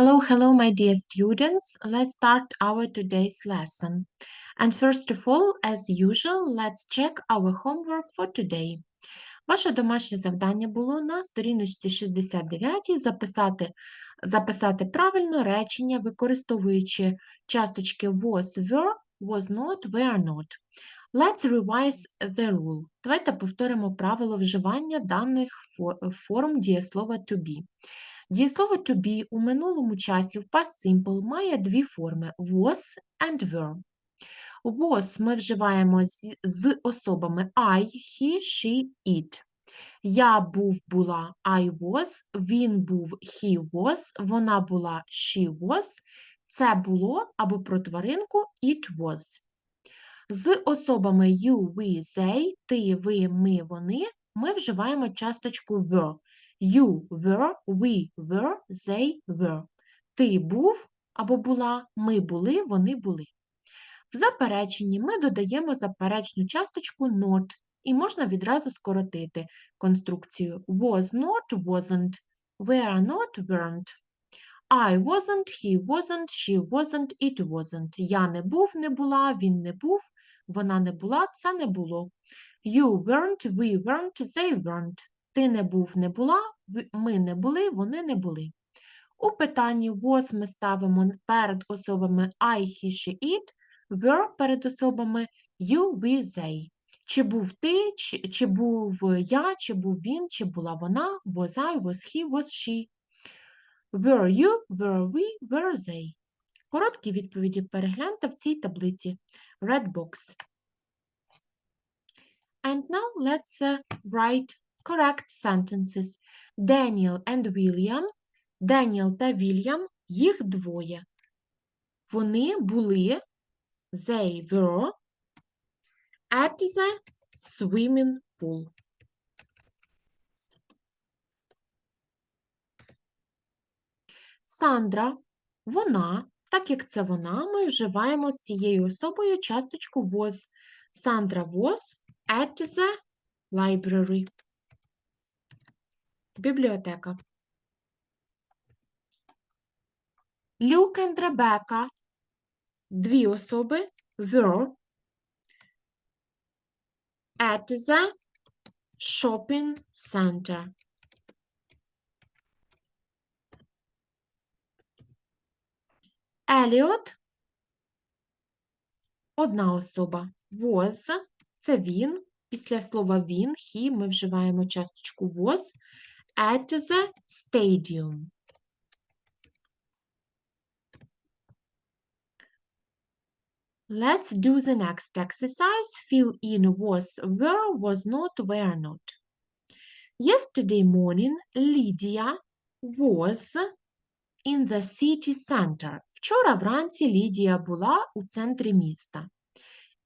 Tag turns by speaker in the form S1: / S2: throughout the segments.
S1: Hello, hello, my dear students. Let's start our today's lesson. And first of all, as usual, let's check our homework for today. Ваше домашнє завдання було на сторіночці 69 записати, записати правильно речення, використовуючи часточки was, were, was not, were not. Let's revise the rule. Давайте повторимо правило вживання даних форм дієслова to be. Дієслово to be у минулому часі в past simple має дві форми was and were. Was ми вживаємо з, з особами I, he, she, it. Я був, була, I was, він був, he was, вона була, she was, це було або про тваринку it was. З особами you, we, they, ти, ви, ми, вони ми вживаємо часточку were. You were, we were, they were. Ти був або була, ми були, вони були. В запереченні ми додаємо заперечну часточку not і можна відразу скоротити конструкцію was not, wasn't, were not, weren't. I wasn't, he wasn't, she wasn't, it wasn't. Я не був, не була, він не був, вона не була, це не було. You weren't, we weren't, they weren't. Ти не був, не була, ми не були, вони не були. У питанні was ми ставимо перед особами I, he, she, it, were перед особами you, we, they. Чи був ти, чи, чи був я, чи був він, чи була вона, was I, was he, was she. Were you, were we, were they. Короткі відповіді перегляньте в цій таблиці. Red box. And now let's uh, write correct sentences. Daniel and William. Деніел та Вільям, їх двоє. Вони були, they were, at the swimming pool. Сандра, вона, так як це вона, ми вживаємо з цією особою часточку was. Сандра was at the library. Бібліотека. Люк and Ребека. Дві особи were at the shopping center. Еліот одна особа was, це він. Після слова він, he ми вживаємо часточку was at the stadium. Let's do the next exercise. Fill in was, were, was not, were not. Yesterday morning, Lydia was in the city center. Вчора вранці Лідія була у центрі міста.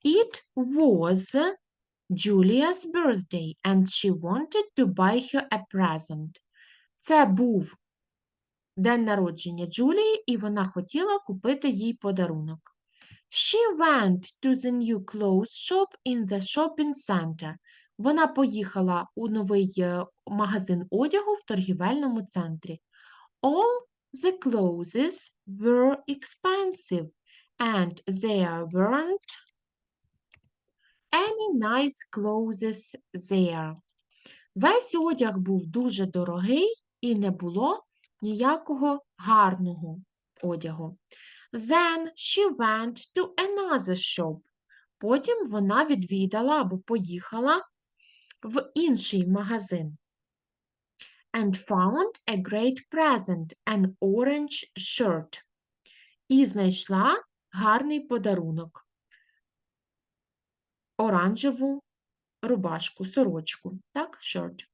S1: It was Julia's birthday and she wanted to buy her a present. Це був день народження Джулії, і вона хотіла купити їй подарунок. She went to the new clothes shop in the shopping center. Вона поїхала у новий магазин одягу в торгівельному центрі. All the clothes were expensive and there weren't any nice clothes there. Весь одяг був дуже дорогий і не було ніякого гарного одягу. Then she went to another shop. Потім вона відвідала або поїхала в інший магазин. And found a great present, an orange shirt. І знайшла гарний подарунок. Оранжеву рубашку, сорочку. Так, shirt.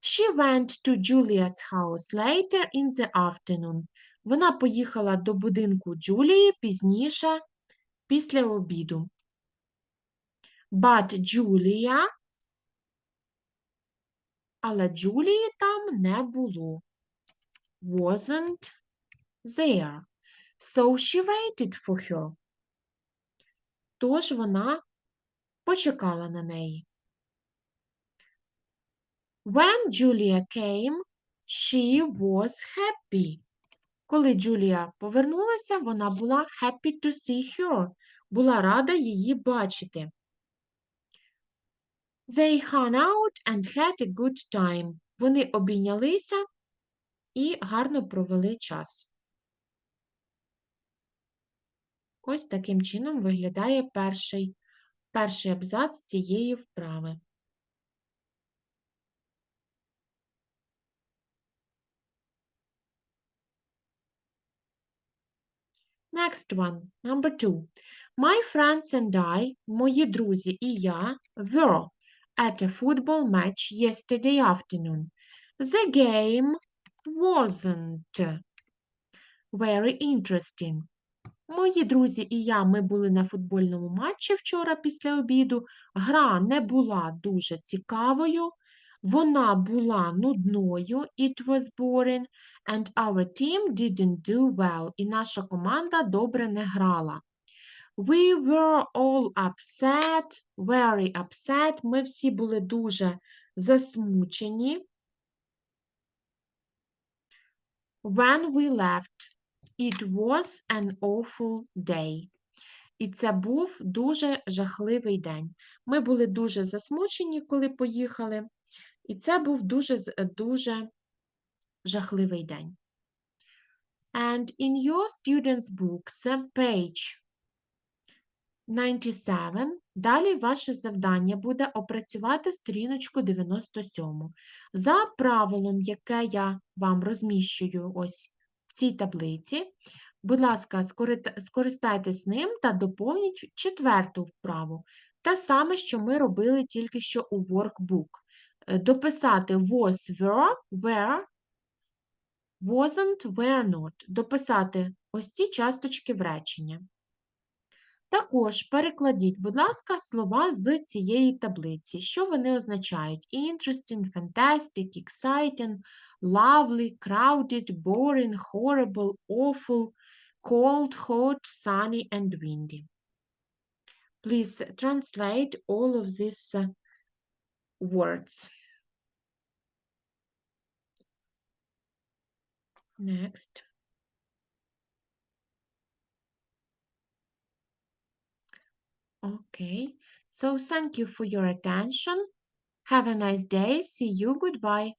S1: She went to Julia's house later in the afternoon. Вона поїхала до будинку Джулії пізніше після обіду. But Julia, але Джулії там не було. Wasn't there. So she waited for her. Тож вона почекала на неї. When Julia came, she was happy. Коли Джулія повернулася, вона була happy to see her, була рада її бачити. They hung out and had a good time. Вони обійнялися і гарно провели час. Ось таким чином виглядає перший, перший абзац цієї вправи. Next one, number two. My friends and I, мої друзі і я, were at a football match yesterday afternoon. The game wasn't very interesting. Мої друзі і я, ми були на футбольному матчі вчора після обіду. Гра не була дуже цікавою. Вона була нудною, it was boring, and our team didn't do well. І наша команда добре не грала. We were all upset, very upset. Ми всі були дуже засмучені. When we left, it was an awful day. І це був дуже жахливий день. Ми були дуже засмучені, коли поїхали. І це був дуже, дуже жахливий день. And in your student's books, page 97, далі ваше завдання буде опрацювати сторіночку 97. За правилом, яке я вам розміщую ось цій таблиці, будь ласка, скористайтесь ним та доповніть четверту вправу. Те саме, що ми робили тільки що у workbook. Е, дописати was, were, were, wasn't, were not. Дописати ось ці часточки в речення. Також перекладіть, будь ласка, слова з цієї таблиці. Що вони означають? Interesting, fantastic, exciting, lovely, crowded, boring, horrible, awful, cold, hot, sunny and windy. Please translate all of these uh, words. Next. Okay, so thank you for your attention. Have a nice day. See you. Goodbye.